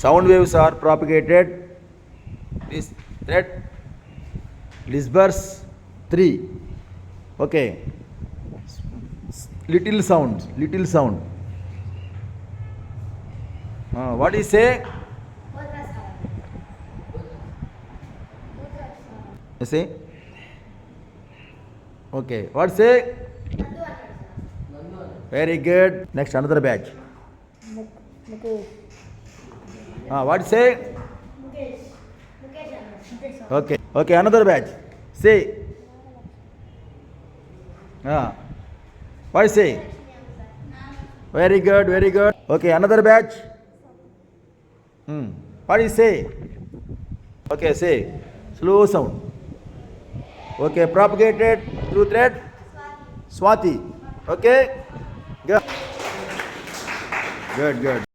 Sound waves are propagated. This thread disperse three. Okay. Little sound, little sound. Uh, what is say? Say? Okay. What say? Very good. Next, another batch. Ah, what say? Okay. Okay, another batch. Say. Ah. What say? Very good, very good. Okay, another batch. Hmm. What is say? Okay, say. Slow sound. Okay, propagated through thread. Swati. Okay? Good. Good, good.